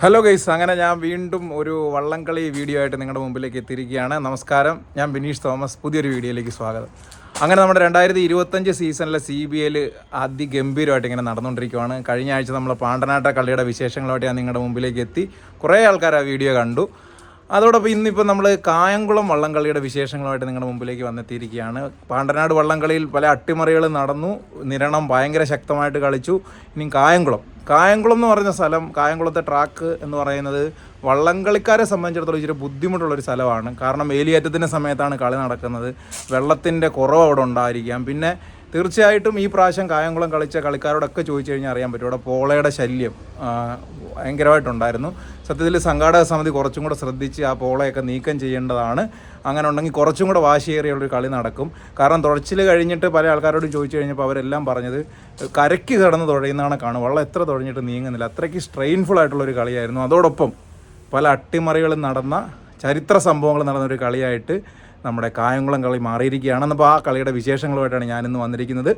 Hello guys അങ്ങനെ ഞാൻ വീണ്ടും ഒരു വള്ളംകളി വീഡിയോ ആയിട്ട് നിങ്ങളുടെ മുമ്പിലേക്ക് എത്തിയിരിക്കുകയാണ്. നമസ്കാരം ഞാൻ ബിനീഷ് തോമസ് പുതിയൊരു വീഡിയോയിലേക്ക് സ്വാഗതം. അങ്ങനെ നമ്മുടെ രണ്ടായിരത്തി ഇരുപത്തഞ്ച് സീസണിലെ സി ബി എൽ അതിഗംഭീരമായിട്ട് ഇങ്ങനെ നടന്നുകൊണ്ടിരിക്കുകയാണ് കഴിഞ്ഞ ആഴ്ച നമ്മൾ പാണ്ടനാട്ട കളിയുടെ വിശേഷങ്ങളുമായിട്ട് ഞാൻ നിങ്ങളുടെ മുമ്പിലേക്ക് എത്തി. കുറേ ആൾക്കാർ ആ വീഡിയോ കണ്ടു. അതോടൊപ്പം ഇന്നിപ്പോൾ നമ്മൾ കായംകുളം വള്ളംകളിയുടെ വിശേഷങ്ങളുമായിട്ട് നിങ്ങളുടെ മുമ്പിലേക്ക് വന്നെത്തിയിരിക്കുകയാണ്. പാണ്ടനാട് വള്ളംകളിയിൽ പല അട്ടിമറികൾ നടന്നു. നിരണം ഭയങ്കര ശക്തമായിട്ട് കളിച്ചു. ഇനി കായംകുളം. കായംകുളം എന്ന് പറഞ്ഞ സ്ഥലം കായംകുളത്തെ ട്രാക്ക് എന്ന് പറയുന്നത് വള്ളംകളിക്കാരെ സംബന്ധിച്ചിടത്തോളം ഇച്ചിരി ബുദ്ധിമുട്ടുള്ളൊരു സ്ഥലമാണ്. കാരണം വേലിയേറ്റത്തിന്റെ സമയത്താണ് കളി നടക്കുന്നത്. വെള്ളത്തിന്റെ കുറവ് അവിടെ ഉണ്ടായിരിക്കാം. പിന്നെ തീർച്ചയായിട്ടും ഈ പ്രാവശ്യം കായംകുളം കളിച്ച കളിക്കാരോടൊക്കെ ചോദിച്ചു കഴിഞ്ഞാൽ അറിയാൻ പറ്റും. അവിടെ പോളയുടെ ശല്യം ഭയങ്കരമായിട്ടുണ്ടായിരുന്നു. സത്യത്തിൽ സംഘാടക സമിതി കുറച്ചും കൂടെ ശ്രദ്ധിച്ച് ആ പോളയൊക്കെ നീക്കം ചെയ്യേണ്ടതാണ്. അങ്ങനെ ഉണ്ടെങ്കിൽ കുറച്ചും കൂടെ വാശിയേറിയുള്ളൊരു കളി നടക്കും. കാരണം തുഴച്ചിൽ കഴിഞ്ഞിട്ട് പല ആൾക്കാരോടും ചോദിച്ചു കഴിഞ്ഞപ്പോൾ അവരെല്ലാം പറഞ്ഞത് കരയ്ക്ക് കിടന്ന് തുഴയുന്നതാണ് കാണും വെള്ളം എത്ര തുഴഞ്ഞിട്ട് നീങ്ങുന്നില്ല. അത്രയ്ക്ക് സ്ട്രെയിൻഫുൾ ആയിട്ടുള്ളൊരു കളിയായിരുന്നു. അതോടൊപ്പം പല അട്ടിമറികളും നടന്ന ചരിത്ര സംഭവങ്ങൾ നടന്നൊരു കളിയായിട്ട് നമ്മുടെ കായംകുളം കളി മാറിയിരിക്കുകയാണെന്നപ്പോൾ ആ കളിയുടെ വിശേഷങ്ങളുമായിട്ടാണ് ഞാനിന്ന് വന്നിരിക്കുന്നത്.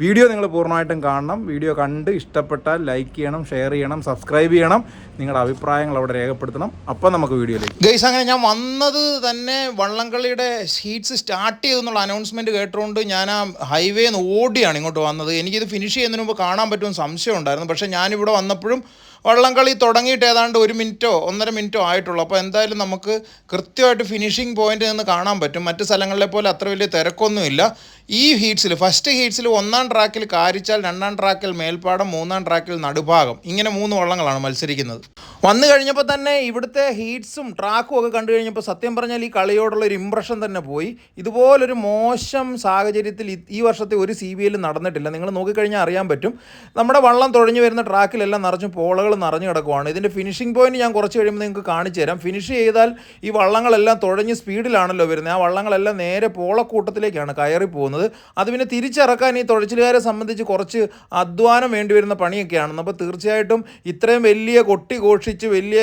വീഡിയോ നിങ്ങൾ പൂർണമായിട്ടും കാണണം. വീഡിയോ കണ്ട് ഇഷ്ടപ്പെട്ടാൽ ലൈക്ക് ചെയ്യണം ഷെയർ ചെയ്യണം സബ്സ്ക്രൈബ് ചെയ്യണം. നിങ്ങളുടെ അഭിപ്രായങ്ങൾ അവിടെ രേഖപ്പെടുത്തണം. അപ്പം നമുക്ക് വീഡിയോയിലേക്ക് ഗൈസ് അങ്ങനെ ഞാൻ വന്നത് തന്നെ വള്ളംകളിയുടെ ഷീറ്റ്സ് സ്റ്റാർട്ട് ചെയ്തെന്നുള്ള അനൗൺസ്മെന്റ് കേട്ടുകൊണ്ട് ഞാൻ ആ ഹൈവേ നിന്ന് ഓടിയാണ് ഇങ്ങോട്ട് വന്നത്. എനിക്കിത് ഫിനിഷ് ചെയ്യുന്നതിന് മുമ്പ് കാണാൻ പറ്റുമെന്ന് സംശയം ഉണ്ടായിരുന്നു. പക്ഷേ ഞാനിവിടെ വന്നപ്പോഴും വള്ളംകളി തുടങ്ങിയിട്ട് ഏതാണ്ട് ഒരു മിനിറ്റോ ഒന്നര മിനിറ്റോ ആയിട്ടുള്ളൂ. അപ്പോൾ എന്തായാലും നമുക്ക് കൃത്യമായിട്ട് ഫിനിഷിംഗ് പോയിന്റ് നിന്ന് കാണാൻ പറ്റും. മറ്റ് സ്ഥലങ്ങളിലെ പോലെ അത്ര വലിയ തിരക്കൊന്നുമില്ല. ഈ ഹീറ്റ്സിൽ ഫസ്റ്റ് ഹീറ്റ്സിൽ ഒന്നാം ട്രാക്കിൽ കാരിച്ചാൽ രണ്ടാം ട്രാക്കിൽ മേൽപ്പാടം മൂന്നാം ട്രാക്കിൽ നടുഭാഗം. ഇങ്ങനെ മൂന്ന് വള്ളങ്ങളാണ് മത്സരിക്കുന്നത്. വന്നു കഴിഞ്ഞപ്പോൾ തന്നെ ഇവിടുത്തെ ഹീറ്റ്സും ട്രാക്കും ഒക്കെ കണ്ടു കഴിഞ്ഞപ്പോൾ സത്യം പറഞ്ഞാൽ ഈ കളിയോടുള്ള ഒരു ഇമ്പ്രഷൻ തന്നെ പോയി. ഇതുപോലൊരു മോശം സാഹചര്യത്തിൽ ഈ- വർഷത്തെ ഒരു സി ബി നടന്നിട്ടില്ല. നിങ്ങൾ നോക്കിക്കഴിഞ്ഞാൽ അറിയാൻ പറ്റും. നമ്മുടെ വള്ളം തുഴഞ്ഞു വരുന്ന ട്രാക്കിലെല്ലാം നിറഞ്ഞു പോളകൾ നിറഞ്ഞു കിടക്കുവാണ്. ഇതിന്റെ ഫിനിഷിംഗ് പോയിന്റ് ഞാൻ കുറച്ച് കഴിയുമ്പോൾ നിങ്ങൾക്ക് കാണിച്ചു തരാം. ഫിനിഷ് ചെയ്താൽ ഈ വള്ളങ്ങളെല്ലാം തുഴഞ്ഞ് സ്പീഡിലാണല്ലോ വരുന്നത്. ആ വള്ളങ്ങളെല്ലാം നേരെ പോളക്കൂട്ടത്തിലേക്കാണ് കയറി പോകുന്നത് അത് പിന്നെ തിരിച്ചിറക്കാൻ ഈ തുഴച്ചിലുകാരെ സംബന്ധിച്ച് കുറച്ച് അധ്വാനം വേണ്ടി വരുന്ന പണിയൊക്കെയാണ്. അപ്പോൾ തീർച്ചയായിട്ടും ഇത്രയും വലിയ കൊട്ടി ഘോഷിച്ച് വലിയ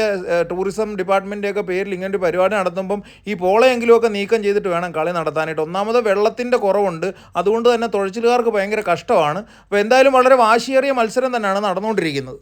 ടൂറിസം ഡിപ്പാർട്ട്മെന്റൊക്കെ പേരിൽ ഇങ്ങനെ ഒരു പരിപാടി നടത്തുമ്പം ഈ പോളയെങ്കിലുമൊക്കെ നീക്കം ചെയ്തിട്ട് വേണം കളി നടത്താനായിട്ട്. ഒന്നാമത് വെള്ളത്തിന്റെ കുറവുണ്ട്. അതുകൊണ്ട് തന്നെ തുഴച്ചിലുകാർക്ക് ഭയങ്കര കഷ്ടമാണ്. അപ്പോൾ എന്തായാലും വളരെ വാശിയേറിയ മത്സരം തന്നെയാണ് നടന്നുകൊണ്ടിരിക്കുന്നത്.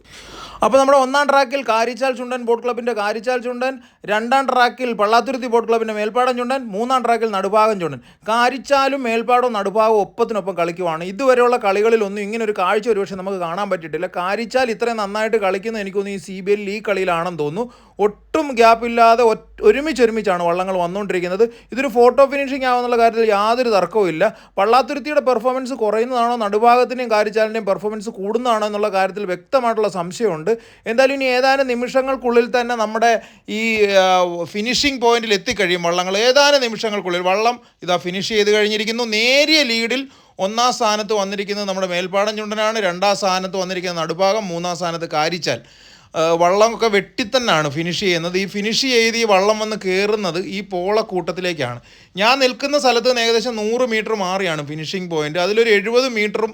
അപ്പോൾ നമ്മുടെ ഒന്നാം ട്രാക്കിൽ കാരിച്ചാൽ ചുണ്ടൻ ബോട്ട് ക്ലബിന്റെ കാരിച്ചാൽ ചുണ്ടൻ രണ്ടാം ട്രാക്കിൽ പള്ളാത്തുരുത്തി ബോട്ട് ക്ലബിന്റെ മേൽപ്പാടം ചുണ്ടൻ മൂന്നാം ട്രാക്കിൽ നടുഭാഗം ചുണ്ടൻ. കാരിച്ചാലും മേൽപ്പാടവും നടുഭാഗവും ഒപ്പത്തിനൊപ്പം കളിക്കുവാണ്. ഇതുവരെയുള്ള കളികളിലൊന്നും ഇങ്ങനെ ഒരു കാഴ്ച ഒരുപക്ഷെ നമുക്ക് കാണാൻ പറ്റിയിട്ടില്ല. കാരിച്ചാൽ ഇത്രയും നന്നായിട്ട് കളിക്കുന്നത് എനിക്കൊന്ന് ഈ സി ബി എല്ലിൽ ഈ കളിയിലാണെന്ന് തോന്നുന്നു. ഒട്ടും ഗ്യാപ്പില്ലാതെ ഒരുമിച്ച് ഒരുമിച്ചാണ് വള്ളങ്ങൾ വന്നുകൊണ്ടിരിക്കുന്നത്. ഇതൊരു ഫോട്ടോ ഫിനിഷിംഗ് ആവുന്നുള്ള കാര്യത്തിൽ യാതൊരു തർക്കവും ഇല്ല. പള്ളാത്തുരുത്തിയുടെ പെർഫോമൻസ് കുറയുന്നതാണോ നടുഭാഗത്തിന്റെയും കാരിച്ചാലിന്റെയും പെർഫോമൻസ് കൂടുന്നതാണോ എന്നുള്ള കാര്യത്തിൽ വ്യക്തമായിട്ടുള്ള സംശയമുണ്ട്. എന്തായാലും ഇനി ഏതാനും നിമിഷങ്ങൾക്കുള്ളിൽ തന്നെ നമ്മുടെ ഈ ഫിനിഷിംഗ് പോയിന്റിൽ എത്തിക്കഴിയും വള്ളങ്ങൾ. ഏതാനും നിമിഷങ്ങൾക്കുള്ളിൽ വള്ളം ഇതാ ഫിനിഷ് ചെയ്ത് കഴിഞ്ഞിരിക്കുന്നു. നേരിയ ലീഡിൽ ഒന്നാം സ്ഥാനത്ത് വന്നിരിക്കുന്നത് നമ്മുടെ മേൽപ്പാടം ചുണ്ടനാണ്. രണ്ടാം സ്ഥാനത്ത് വന്നിരിക്കുന്നത് നടുഭാഗം മൂന്നാം സ്ഥാനത്ത് കാരിച്ചാൽ. വള്ളമൊക്കെ വെട്ടിത്തന്നാണ് ഫിനിഷ് ചെയ്യുന്നത്. ഈ ഫിനിഷ് ചെയ്ത് ഈ വള്ളം വന്ന് കയറുന്നത് ഈ പോളക്കൂട്ടത്തിലേക്കാണ്. ഞാൻ നിൽക്കുന്ന സ്ഥലത്ത് നിന്ന് ഏകദേശം നൂറ് മീറ്റർ മാറിയാണ് ഫിനിഷിംഗ് പോയിന്റ് അതിലൊരു എഴുപത് മീറ്ററും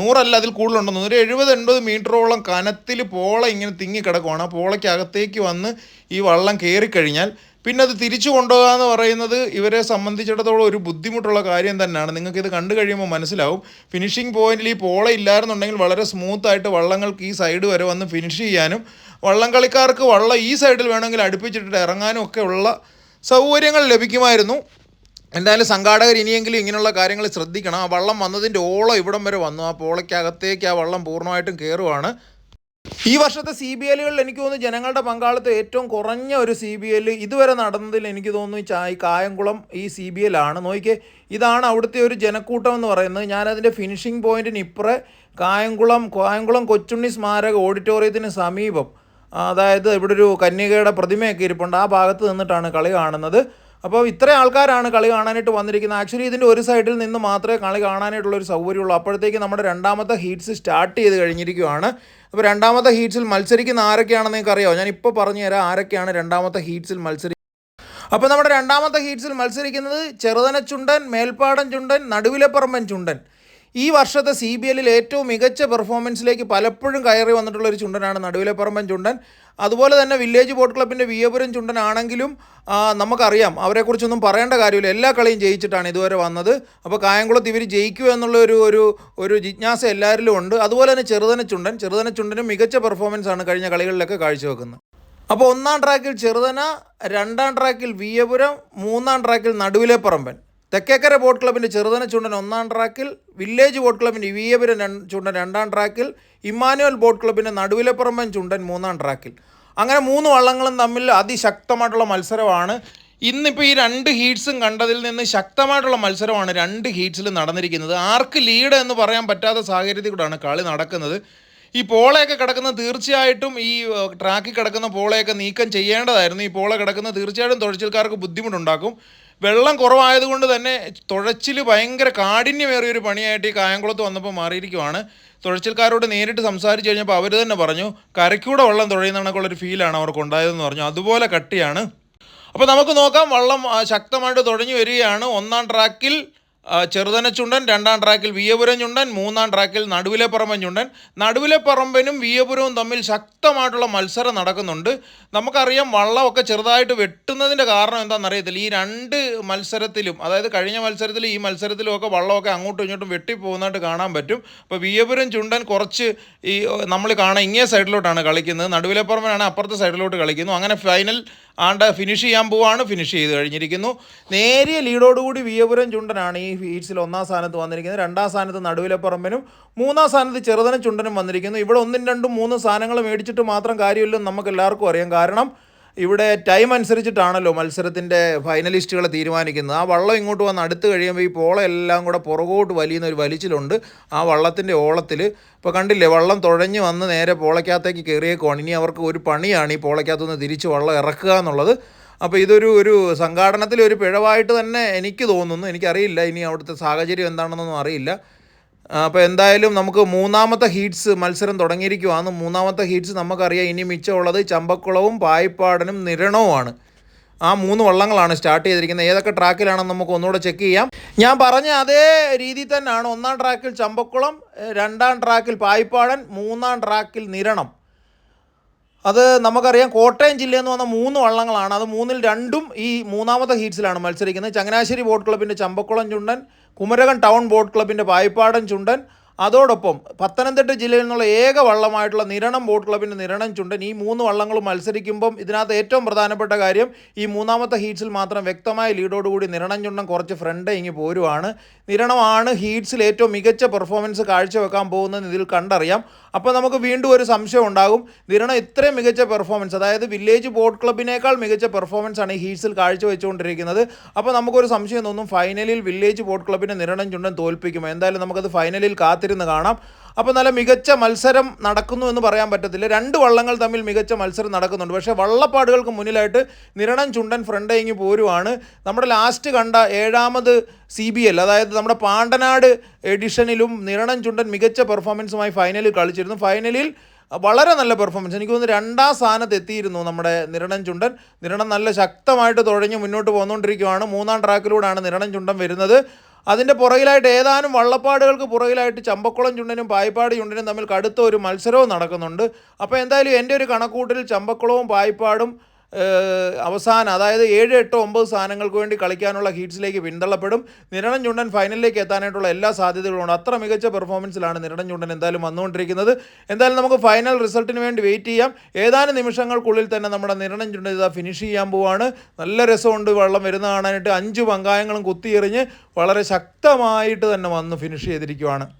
നൂറല്ല അതിൽ കൂടുതലുണ്ടെന്ന്. ഒരു എഴുപത് എൺപത് മീറ്ററോളം കനത്തിൽ പോള ഇങ്ങനെ തിങ്ങി തിങ്ങിക്കിടക്കുവാണ് ആ പോളയ്ക്കകത്തേക്ക് വന്ന് ഈ വള്ളം കയറിക്കഴിഞ്ഞാൽ പിന്നെ അത് തിരിച്ചു കൊണ്ടുപോകുക എന്ന് പറയുന്നത് ഇവരെ സംബന്ധിച്ചിടത്തോളം ഒരു ബുദ്ധിമുട്ടുള്ള കാര്യം തന്നെയാണ്. നിങ്ങൾക്ക് ഇത് കണ്ടു കഴിയുമ്പോൾ മനസ്സിലാവും. ഫിനിഷിംഗ് പോയിന്റിൽ ഈ പോള ഇല്ലായിരുന്നുണ്ടെങ്കിൽ വളരെ സ്മൂത്ത് ആയിട്ട് വള്ളങ്ങൾക്ക് ഈ സൈഡ് വരെ വന്ന് ഫിനിഷ് ചെയ്യാനും വള്ളം കളിക്കാർക്ക് വള്ളം ഈ സൈഡിൽ വേണമെങ്കിൽ അടുപ്പിച്ചിട്ട് ഇറങ്ങാനും ഒക്കെ ഉള്ള സൗകര്യങ്ങൾ ലഭിക്കുമായിരുന്നു. എന്തായാലും സംഘാടകർ ഇനിയെങ്കിലും ഇങ്ങനെയുള്ള കാര്യങ്ങൾ ശ്രദ്ധിക്കണം. ആ വള്ളം വന്നതിന്റെ ഓളം ഇവിടം വരെ വന്നു. ആ പോളയ്ക്കകത്തേക്ക് ആ വള്ളം പൂർണമായിട്ടും കയറുവാണ് ഈ വർഷത്തെ സി ബി എല്ലുകളിൽ എനിക്ക് തോന്നുന്നു ജനങ്ങളുടെ പങ്കാളിത്തം ഏറ്റവും കുറഞ്ഞ ഒരു സി ബി എൽ ഇതുവരെ നടന്നതിൽ എനിക്ക് തോന്നുന്നു ഈ കായംകുളം ഈ സി ബി എൽ ആണ് നോക്കിയേ ഇതാണ് അവിടുത്തെ ഒരു ജനക്കൂട്ടം എന്ന് പറയുന്നത്. ഞാനതിന്റെ ഫിനിഷിംഗ് പോയിന്റിന് ഇപ്പുറേ കായംകുളം കായംകുളം കൊച്ചുണ്ണി സ്മാരക ഓഡിറ്റോറിയത്തിന് സമീപം അതായത് ഇവിടെ ഒരു കന്യകയുടെ പ്രതിമയൊക്കെ ഇരിപ്പുണ്ട്. ആ ഭാഗത്ത് നിന്നിട്ടാണ് കളി കാണുന്നത്. അപ്പോൾ ഇത്രയും ആൾക്കാരാണ് കളി കാണാനായിട്ട് വന്നിരിക്കുന്നത്. ആക്ച്വലി ഇതിന്റെ ഒരു സൈഡിൽ നിന്ന് മാത്രമേ കളി കാണാനായിട്ടുള്ള ഒരു സൗകര്യമുള്ളൂ. അപ്പോഴത്തേക്ക് നമ്മുടെ രണ്ടാമത്തെ ഹീറ്റ്സ് സ്റ്റാർട്ട് ചെയ്ത് കഴിഞ്ഞിരിക്കുകയാണ്. അപ്പോൾ രണ്ടാമത്തെ ഹീറ്റ്സിൽ മത്സരിക്കുന്ന ആരൊക്കെയാണെന്ന് നിങ്ങൾക്ക് അറിയാമോ ഞാൻ ഇപ്പോൾ പറഞ്ഞു തരാം ആരൊക്കെയാണ് രണ്ടാമത്തെ ഹീറ്റ്സിൽ മത്സരി അപ്പോൾ നമ്മുടെ രണ്ടാമത്തെ ഹീറ്റ്സിൽ മത്സരിക്കുന്നത് ചെറുതന ചുണ്ടൻ മേൽപ്പാടൻ ചുണ്ടൻ നടുവിലപ്പറമ്പൻ ചുണ്ടൻ. ഈ വർഷത്തെ സി ബി എല്ലിൽ ഏറ്റവും മികച്ച പെർഫോമൻസിലേക്ക് പലപ്പോഴും കയറി വന്നിട്ടുള്ള ഒരു ചുണ്ടനാണ് നടുവിലെ പറമ്പൻ ചുണ്ടൻ. അതുപോലെ തന്നെ വില്ലേജ് ബോട്ട് ക്ലബിന്റെ വിയപുരം ചുണ്ടനാണെങ്കിലും നമുക്കറിയാം അവരെക്കുറിച്ചൊന്നും പറയേണ്ട കാര്യമില്ല. എല്ലാ കളിയും ജയിച്ചിട്ടാണ് ഇതുവരെ വന്നത്. അപ്പോൾ കായംകുളത്ത് ഇവർ ജയിക്കുക എന്നുള്ള ഒരു ഒരു ഒരു ജിജ്ഞാസ എല്ലാവരിലും ഉണ്ട്. അതുപോലെ തന്നെ ചെറുതന ചുണ്ടൻ. ചെറുതന ചുണ്ടനും മികച്ച പെർഫോമൻസ് ആണ് കഴിഞ്ഞ കളികളിലൊക്കെ കാഴ്ചവെക്കുന്നത്. അപ്പോൾ ഒന്നാം ട്രാക്കിൽ ചെറുതന രണ്ടാം ട്രാക്കിൽ വിയപുരം മൂന്നാം ട്രാക്കിൽ നടുവിലെ പറമ്പൻ. തെക്കേക്കര ബോട്ട് ക്ലബിന്റെ ചെറുതന ചുണ്ടൻ ഒന്നാം ട്രാക്കിൽ വില്ലേജ് ബോട്ട് ക്ലബിന്റെ വിയപുരം രൺ- ചുണ്ടൻ രണ്ടാം ട്രാക്കിൽ ഇമ്മാനുവൽ ബോട്ട് ക്ലബിന്റെ നടുവിലപ്പുറമ്പൻ ചുണ്ടൻ മൂന്നാം ട്രാക്കിൽ. അങ്ങനെ മൂന്ന് വള്ളങ്ങളും തമ്മിൽ അതിശക്തമായിട്ടുള്ള മത്സരമാണ്. ഇന്നിപ്പോൾ ഈ രണ്ട് ഹീറ്റ്സും കണ്ടതിൽ നിന്ന് ശക്തമായിട്ടുള്ള മത്സരമാണ് രണ്ട് ഹീറ്റ്സിൽ നടന്നിരിക്കുന്നത്. ആർക്ക് ലീഡ് എന്ന് പറയാൻ പറ്റാത്ത സാഹചര്യത്തിൽ കൂടെയാണ് കളി നടക്കുന്നത്. ഈ പോളയൊക്കെ കിടക്കുന്ന തീർച്ചയായിട്ടും ഈ ട്രാക്കിൽ കിടക്കുന്ന പോളയൊക്കെ നീക്കം ചെയ്യേണ്ടതായിരുന്നു. ഈ പോള കിടക്കുന്ന തീർച്ചയായിട്ടും തുഴച്ചിൽക്കാർക്ക് ബുദ്ധിമുട്ടുണ്ടാക്കും. വെള്ളം കുറവായതുകൊണ്ട് തന്നെ തുഴച്ചിൽ ഭയങ്കര കാഠിന്യമേറിയ ഒരു പണിയായിട്ട് ഈ കായംകുളത്ത് വന്നപ്പോൾ മാറിയിരിക്കുവാണ്. തുഴച്ചിൽക്കാരോട് നേരിട്ട് സംസാരിച്ച് കഴിഞ്ഞപ്പോൾ അവർ തന്നെ പറഞ്ഞു കരയ്ക്കൂടെ വെള്ളം തുഴയുന്ന ഒരു ഫീലാണ് അവർക്ക് ഉണ്ടായതെന്ന് പറഞ്ഞു. അതുപോലെ കട്ടിയാണ്. അപ്പോൾ നമുക്ക് നോക്കാം വള്ളം ശക്തമായിട്ട് തുഴഞ്ഞു വരികയാണ്. ഒന്നാം ട്രാക്കിൽ ആ, ചെറുതന ചുണ്ടൻ രണ്ടാം ട്രാക്കിൽ വിയപുരം ചുണ്ടൻ മൂന്നാം ട്രാക്കിൽ നടുവിലെ പറമ്പൻ ചുണ്ടൻ. നടുവിലെ പറമ്പനും വിയപുരവും തമ്മിൽ ശക്തമായിട്ടുള്ള മത്സരം നടക്കുന്നുണ്ട്. നമുക്കറിയാം വള്ളമൊക്കെ ചെറുതായിട്ട് വെട്ടുന്നതിന്റെ കാരണം എന്താണെന്ന് അറിയത്തില്ല ഈ രണ്ട് മത്സരത്തിലും അതായത് കഴിഞ്ഞ മത്സരത്തിലും ഈ മത്സരത്തിലും ഒക്കെ വള്ളമൊക്കെ അങ്ങോട്ടും ഇങ്ങോട്ടും വെട്ടിപ്പോകുന്നതായിട്ട് കാണാൻ പറ്റും. അപ്പോൾ വിയപുരം ചുണ്ടൻ കുറച്ച് ഈ നമ്മൾ കാണാൻ ഇങ്ങേ സൈഡിലോട്ടാണ് കളിക്കുന്നത്. നടുവിലെ പറമ്പനാണ് അപ്പുറത്തെ സൈഡിലോട്ട് കളിക്കുന്നു. അങ്ങനെ ഫൈനൽ ആണ്ട് ഫിനിഷ് ചെയ്യാൻ പോവാണ്. ഫിനിഷ് ചെയ്ത് കഴിഞ്ഞിരിക്കുന്നു. നേരിയ ലീഡോടുകൂടി വിയപുരം ചുണ്ടനാണ് ഈ ഫീറ്റ്സിൽ ഒന്നാം സ്ഥാനത്ത് വന്നിരിക്കുന്നത്. രണ്ടാം സ്ഥാനത്ത് നടുവിലെ പറമ്പനും മൂന്നാം സ്ഥാനത്ത് ചെറുതന ചുണ്ടനും വന്നിരിക്കുന്നു. ഇവിടെ ഒന്നും രണ്ടും മൂന്നും സാധനങ്ങൾ മേടിച്ചിട്ട് മാത്രം കാര്യമില്ലെന്ന് നമുക്ക് എല്ലാവർക്കും അറിയാം. കാരണം ഇവിടെ ടൈം അനുസരിച്ചിട്ടാണല്ലോ മത്സരത്തിന്റെ ഫൈനലിസ്റ്റുകളെ തീരുമാനിക്കുന്നത്. ആ വള്ളം ഇങ്ങോട്ട് വന്ന് അടുത്ത് കഴിയുമ്പോൾ ഈ പോള എല്ലാം കൂടെ പുറകോട്ട് വലിയുന്ന ഒരു വലിച്ചിലുണ്ട്. ആ വള്ളത്തിന്റെ ഓളത്തിൽ ഇപ്പോൾ കണ്ടില്ലേ വള്ളം തുഴഞ്ഞ് വന്ന് നേരെ പോളയ്ക്കകത്തേക്ക് കയറിയേക്കുവാണ്. ഇനി അവർക്ക് ഒരു പണിയാണ് ഈ പോളയ്ക്കകത്തുനിന്ന് തിരിച്ച് വള്ളം ഇറക്കുക എന്നുള്ളത്. അപ്പോൾ ഇതൊരു ഒരു സംഘാടനത്തിൽ ഒരു പിഴവായിട്ട് തന്നെ എനിക്ക് തോന്നുന്നു. എനിക്കറിയില്ല ഇനി അവിടുത്തെ സാഹചര്യം എന്താണെന്നൊന്നും അറിയില്ല. അപ്പോൾ എന്തായാലും നമുക്ക് മൂന്നാമത്തെ ഹീറ്റ്സ് മത്സരം തുടങ്ങിയിരിക്കുവാണ്. മൂന്നാമത്തെ ഹീറ്റ്സ് നമുക്കറിയാം ഇനി മിച്ചമുള്ളത് ചമ്പക്കുളവും പായിപ്പാടനും നിരണവുമാണ്. ആ മൂന്ന് വള്ളങ്ങളാണ് സ്റ്റാർട്ട് ചെയ്തിരിക്കുന്നത്. ഏതൊക്കെ ട്രാക്കിലാണെന്ന് നമുക്ക് ഒന്നുകൂടെ ചെക്ക് ചെയ്യാം. ഞാൻ പറഞ്ഞ അതേ രീതിയിൽ തന്നെയാണ്. ഒന്നാം ട്രാക്കിൽ ചമ്പക്കുളം രണ്ടാം ട്രാക്കിൽ പായിപ്പാടൻ മൂന്നാം ട്രാക്കിൽ നിരണം. അത് നമുക്കറിയാം കോട്ടയം ജില്ലയിൽ നിന്ന് വന്ന മൂന്ന് വള്ളങ്ങളാണ്. അത് മൂന്നിൽ രണ്ടും ഈ മൂന്നാമത്തെ ഹീറ്റ്സിലാണ് മത്സരിക്കുന്നത്. ചങ്ങനാശ്ശേരി ബോട്ട് ക്ലബിന്റെ ചമ്പക്കുളം ചുണ്ടൻ കുമരകം ടൗൺ ബോട്ട് ക്ലബിന്റെ പായിപ്പാടൻ ചുണ്ടൻ അതോടൊപ്പം പത്തനംതിട്ട ജില്ലയിൽ നിന്നുള്ള ഏക വള്ളമായിട്ടുള്ള നിരണം ബോട്ട് ക്ലബിന്റെ നിരണം ചുണ്ടൻ ഈ മൂന്ന് വള്ളങ്ങളും മത്സരിക്കുമ്പം ഇതിനകത്ത് ഏറ്റവും പ്രധാനപ്പെട്ട കാര്യം ഈ മൂന്നാമത്തെ ഹീറ്റ്സിൽ മാത്രം വ്യക്തമായ ലീഡോടുകൂടി നിരണം ചുണ്ടൻ കുറച്ച് ഫ്രണ്ട് ഇങ്ങി പോരുവാണ്. നിരണമാണ് ഹീറ്റ്സിൽ ഏറ്റവും മികച്ച പെർഫോമൻസ് കാഴ്ചവെക്കാൻ പോകുന്നതെന്ന് ഇതിൽ കണ്ടറിയാം. അപ്പോൾ നമുക്ക് വീണ്ടും ഒരു സംശയം ഉണ്ടാകും. നിരണം ഇത്രയും മികച്ച പെർഫോമൻസ് അതായത് വില്ലേജ് ബോട്ട് ക്ലബിനേക്കാൾ മികച്ച പെർഫോമൻസ് ആണ് ഈ ഹീറ്റ്സിൽ കാഴ്ചവെച്ചുകൊണ്ടിരിക്കുന്നത്. അപ്പോൾ നമുക്കൊരു സംശയം തോന്നും ഫൈനലിൽ വില്ലേജ് ബോട്ട് ക്ലബിനെ നിരണം ചുണ്ടൻ തോൽപ്പിക്കുമോ? എന്തായാലും നമുക്കത് ഫൈനലിൽ കാത്തിരുന്ന് കാണാം. അപ്പോൾ നല്ല മികച്ച മത്സരം നടക്കുന്നു എന്ന് പറയാൻ പറ്റത്തില്ല. രണ്ട് വള്ളങ്ങൾ തമ്മിൽ മികച്ച മത്സരം നടക്കുന്നുണ്ട്. പക്ഷേ വള്ളപ്പാടുകൾക്ക് മുന്നിലായിട്ട് നിരണം ചുണ്ടൻ ഫ്രണ്ട് ഇങ്ങി പോരുവാണ്. നമ്മുടെ ലാസ്റ്റ് കണ്ട ഏഴാമത് സി ബി എൽ അതായത് നമ്മുടെ പാണ്ടനാട് എഡിഷനിലും നിരണം ചുണ്ടൻ മികച്ച പെർഫോമൻസുമായി ഫൈനലിൽ കളിച്ചിരുന്നു. ഫൈനലിൽ വളരെ നല്ല പെർഫോമൻസ്. എനിക്ക് തോന്നുന്നു രണ്ടാം സ്ഥാനത്ത് എത്തിയിരുന്നു നമ്മുടെ നിരണം ചുണ്ടൻ. നിരണം നല്ല ശക്തമായിട്ട് തുഴഞ്ഞ് മുന്നോട്ട് പോന്നുകൊണ്ടിരിക്കുകയാണ് മൂന്നാം ട്രാക്കിലൂടെയാണ് നിരണം ചുണ്ടൻ വരുന്നത്. അതിന്റെ പുറകിലായിട്ട് ഏതാനും വള്ളപ്പാടുകൾക്ക് പുറകിലായിട്ട് ചമ്പക്കുളം ചുണ്ടനും പായിപ്പാട് ചുണ്ടനും തമ്മിൽ കടുത്ത ഒരു മത്സരവും നടക്കുന്നുണ്ട്. അപ്പോൾ എന്തായാലും എന്റെ ഒരു കണക്കൂട്ടിൽ ചമ്പക്കുളവും പായിപ്പാടും ഏഹ്, അവസാനം അതായത് ഏഴ് എട്ട് ഒമ്പത് സ്ഥാനങ്ങൾക്ക് വേണ്ടി കളിക്കാനുള്ള ഹീറ്റ്സിലേക്ക് പിന്തള്ളപ്പെടും. നിരണം ചുണ്ടൻ ഫൈനലിലേക്ക് എത്താനായിട്ടുള്ള എല്ലാ സാധ്യതകളുമുണ്ട്. അത്ര മികച്ച പെർഫോമൻസിലാണ് നിരണം ചുണ്ടൻ എന്തായാലും വന്നുകൊണ്ടിരിക്കുന്നത്. എന്തായാലും നമുക്ക് ഫൈനൽ റിസൾട്ടിന് വേണ്ടി വെയിറ്റ് ചെയ്യാം. ഏതാനും നിമിഷങ്ങൾക്കുള്ളിൽ തന്നെ നമ്മുടെ നിരണം ചുണ്ടൻ ഇതാ ഫിനിഷ് ചെയ്യാൻ പോവാണ്. നല്ല രസമുണ്ട് വെള്ളം വരുന്ന കാണാനായിട്ട്. അഞ്ച് പങ്കായങ്ങളും കുത്തിയെറിഞ്ഞ് വളരെ ശക്തമായിട്ട് തന്നെ വന്ന് ഫിനിഷ് ചെയ്തിരിക്കുവാണ്.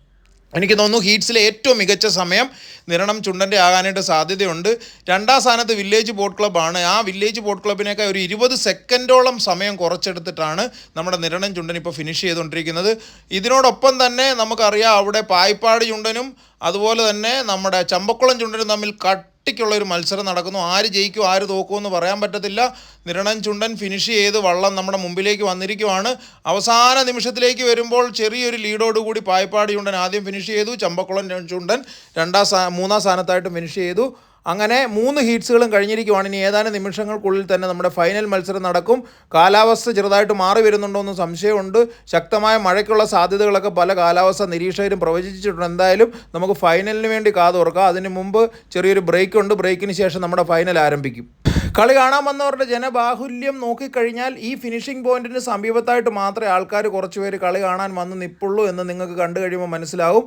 എനിക്ക് തോന്നുന്നു ഹീറ്റ്സിലെ ഏറ്റവും മികച്ച സമയം നിരണം ചുണ്ടന്റെ ആകാനായിട്ട് സാധ്യതയുണ്ട്. രണ്ടാം സ്ഥാനത്ത് വില്ലേജ് ബോട്ട് ക്ലബ്ബാണ് ആ വില്ലേജ് ബോട്ട് ക്ലബിനേക്കാൾ ഒരു ഇരുപത് സെക്കൻഡോളം സമയം കുറച്ചെടുത്തിട്ടാണ് നമ്മുടെ നിരണം ചുണ്ടൻ ഇപ്പോൾ ഫിനിഷ് ചെയ്തുകൊണ്ടിരിക്കുന്നത്. ഇതിനോടൊപ്പം തന്നെ നമുക്കറിയാം അവിടെ പായിപ്പാട് ചുണ്ടനും അതുപോലെ തന്നെ നമ്മുടെ ചമ്പക്കുളം ചുണ്ടനും തമ്മിൽ കട്ടിക്കുള്ള ഒരു മത്സരം നടക്കുന്നു. ആര് ജയിക്കും ആര് തോക്കുമെന്ന് പറയാൻ പറ്റത്തില്ല. നിരണൻ ചുണ്ടൻ ഫിനിഷ് ചെയ്ത് വള്ളം നമ്മുടെ മുമ്പിലേക്ക് വന്നിരിക്കുവാണ്. അവസാന നിമിഷത്തിലേക്ക് വരുമ്പോൾ ചെറിയൊരു ലീഡോടുകൂടി പായപ്പാടി ചുണ്ടൻ ആദ്യം ഫിനിഷ് ചെയ്തു. ചമ്പക്കുളം ചുണ്ടൻ രണ്ടാം സ്ഥാ മൂന്നാം സ്ഥാനത്തായിട്ട് ഫിനിഷ് ചെയ്തു. അങ്ങനെ മൂന്ന് ഹീറ്റ്സുകളും കഴിഞ്ഞിരിക്കുവാണ്. ഇനി ഏതാനും നിമിഷങ്ങൾക്കുള്ളിൽ തന്നെ നമ്മുടെ ഫൈനൽ മത്സരം നടക്കും. കാലാവസ്ഥ ചെറുതായിട്ട് മാറി വരുന്നുണ്ടോ എന്ന് സംശയമുണ്ട്. ശക്തമായ മഴയ്ക്കുള്ള സാധ്യതകളൊക്കെ പല കാലാവസ്ഥ നിരീക്ഷകരും പ്രവചിച്ചിട്ടുണ്ട്. എന്തായാലും നമുക്ക് ഫൈനലിന് വേണ്ടി കാതോർക്കാം. അതിന് മുമ്പ് ചെറിയൊരു ബ്രേക്ക് ഉണ്ട് ബ്രേക്കിന് ശേഷം നമ്മുടെ ഫൈനൽ ആരംഭിക്കും. കളി കാണാൻ വന്നവരുടെ ജനബാഹുല്യം നോക്കിക്കഴിഞ്ഞാൽ ഈ ഫിനിഷിംഗ് പോയിന്റിന് സമീപത്തായിട്ട് മാത്രമേ ആൾക്കാർ കുറച്ചുപേര് കളി കാണാൻ വന്ന് നിൽപ്പുള്ളൂ എന്ന് നിങ്ങൾക്ക് കണ്ടു കഴിയുമ്പോൾ മനസ്സിലാവും.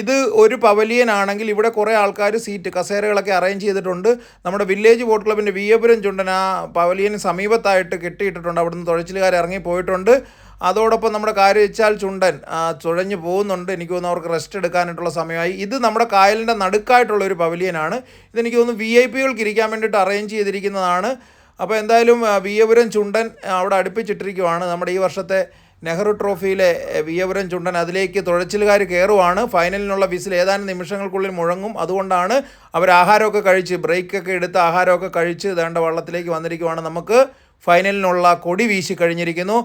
ഇത് ഒരു പവലിയൻ ആണെങ്കിൽ ഇവിടെ കുറേ ആൾക്കാർ സീറ്റ് കസേരകളൊക്കെ അറേഞ്ച് ചെയ്തിട്ടുണ്ട്. നമ്മുടെ വില്ലേജ് ബോട്ട് ക്ലബിന്റെ വിയപുരം ചുണ്ടൻ ആ പവലിയന് സമീപത്തായിട്ട് കെട്ടിയിട്ടിട്ടുണ്ട്. അവിടുന്ന് തുഴച്ചിലുകാർ ഇറങ്ങി പോയിട്ടുണ്ട് അതോടൊപ്പം നമ്മുടെ കാര്യം ചുണ്ടൻ ചുഴഞ്ഞു പോകുന്നുണ്ട്. എനിക്ക് തോന്നുന്നു അവർക്ക് റെസ്റ്റ് എടുക്കാനായിട്ടുള്ള സമയമായി. ഇത് നമ്മുടെ കായലിന്റെ നടുക്കായിട്ടുള്ള ഒരു പവലിയനാണ്. ഇതെനിക്ക് തോന്നുന്നു വി ഐ പികൾക്ക് ഇരിക്കാൻ വേണ്ടിയിട്ട് അറേഞ്ച് ചെയ്തിരിക്കുന്നതാണ്. അപ്പോൾ എന്തായാലും വിയപുരം ചുണ്ടൻ അവിടെ അടുപ്പിച്ചിട്ടിരിക്കുവാണ്. നമ്മുടെ ഈ വർഷത്തെ നെഹ്റു ട്രോഫിയിലെ വിയപുരം ചുണ്ടൻ അതിലേക്ക് തുഴച്ചിലുകാർ കയറുവാണ്. ഫൈനലിനുള്ള വിസിൽ ഏതാനും നിമിഷങ്ങൾക്കുള്ളിൽ മുഴങ്ങും. അതുകൊണ്ടാണ് അവർ ആഹാരമൊക്കെ കഴിച്ച് ബ്രേക്കൊക്കെ എടുത്ത് ആഹാരമൊക്കെ കഴിച്ച് വേണ്ട വള്ളത്തിലേക്ക് വന്നിരിക്കുവാണ്. നമുക്ക് ഫൈനലിനുള്ള കൊടി വീശി കഴിഞ്ഞിരിക്കുന്നു.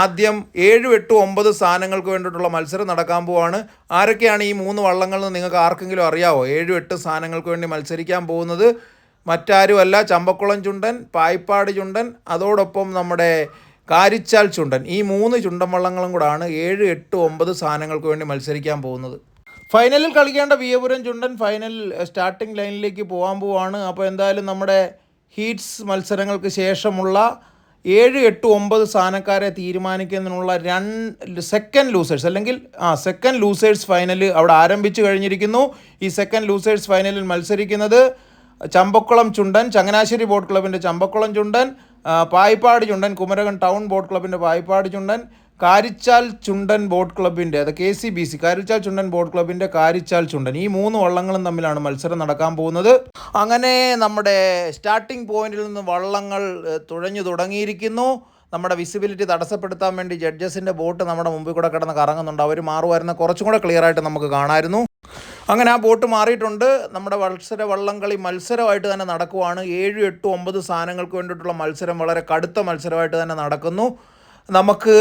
ആദ്യം ഏഴും എട്ടും ഒമ്പത് സ്ഥാനങ്ങൾക്ക് വേണ്ടിയിട്ടുള്ള മത്സരം നടക്കാൻ പോവാണ്. ആരൊക്കെയാണ് ഈ മൂന്ന് വള്ളങ്ങൾ എന്ന് നിങ്ങൾക്ക് ആർക്കെങ്കിലും അറിയാവോ? ഏഴും എട്ട് സ്ഥാനങ്ങൾക്ക് വേണ്ടി മത്സരിക്കാൻ പോകുന്നത് മറ്റാരുമല്ല. ചമ്പക്കുളം ചുണ്ടൻ പായിപ്പാട് ചുണ്ടൻ അതോടൊപ്പം നമ്മുടെ കാരിച്ചാൽ ചുണ്ടൻ. ഈ മൂന്ന് ചുണ്ടൻ വള്ളങ്ങളും കൂടാണ് ഏഴ് എട്ട് ഒമ്പത് സ്ഥാനങ്ങൾക്ക് വേണ്ടി മത്സരിക്കാൻ പോകുന്നത്. ഫൈനലിൽ കളിക്കേണ്ട വിയപുരം ചുണ്ടൻ ഫൈനൽ സ്റ്റാർട്ടിംഗ് ലൈനിലേക്ക് പോകാൻ പോവാണ്. അപ്പോൾ എന്തായാലും നമ്മുടെ ഹീറ്റ്സ് മത്സരങ്ങൾക്ക് ശേഷമുള്ള ഏഴ് എട്ട് ഒമ്പത് സ്ഥാനക്കാരെ തീരുമാനിക്കുന്നതിനുള്ള രണ്ട് സെക്കൻഡ് ലൂസേഴ്സ് അല്ലെങ്കിൽ ആ സെക്കൻഡ് ലൂസേഴ്സ് ഫൈനൽ അവിടെ ആരംഭിച്ചു കഴിഞ്ഞിരിക്കുന്നു. ഈ സെക്കൻഡ് ലൂസേഴ്സ് ഫൈനലിൽ മത്സരിക്കുന്നത് ചമ്പക്കുളം ചുണ്ടൻ ചങ്ങനാശ്ശേരി ബോട്ട് ക്ലബിന്റെ ചമ്പക്കുളം ചുണ്ടൻ പായിപ്പാട് ചുണ്ടൻ കുമരകം ടൗൺ ബോട്ട് ക്ലബിന്റെ പായിപ്പാട് ചുണ്ടൻ കാരിച്ചാൽ ചുണ്ടൻ ബോട്ട് ക്ലബിന്റെ അത് K C B C Karichal Chundan boat ക്ലബിന്റെ കാരിച്ചാൽ ചുണ്ടൻ ഈ മൂന്ന് വള്ളങ്ങളും തമ്മിലാണ് മത്സരം നടക്കാൻ പോകുന്നത്. അങ്ങനെ നമ്മുടെ സ്റ്റാർട്ടിംഗ് പോയിന്റിൽ നിന്ന് വള്ളങ്ങൾ തുഴഞ്ഞു തുടങ്ങിയിരിക്കുന്നു. നമ്മുടെ വിസിബിലിറ്റി തടസ്സപ്പെടുത്താൻ വേണ്ടി ജഡ്ജസിന്റെ ബോട്ട് നമ്മുടെ മുമ്പിൽ കൂടെ കിടന്ന് കറങ്ങുന്നുണ്ട്. അവർ മാറുമായിരുന്ന കുറച്ചും കൂടെ ക്ലിയർ ആയിട്ട് നമുക്ക് കാണാമായിരുന്നു അങ്ങനെ ആ ബോട്ട് മാറിയിട്ടുണ്ട്. നമ്മുടെ മത്സര വള്ളംകളി മത്സരമായിട്ട് തന്നെ നടക്കുവാണ്. ഏഴ് എട്ട് ഒമ്പത് സ്ഥാനങ്ങൾക്ക് വേണ്ടിയിട്ടുള്ള മത്സരം വളരെ കടുത്ത മത്സരമായിട്ട് തന്നെ നടക്കുന്നു. നമുക്ക്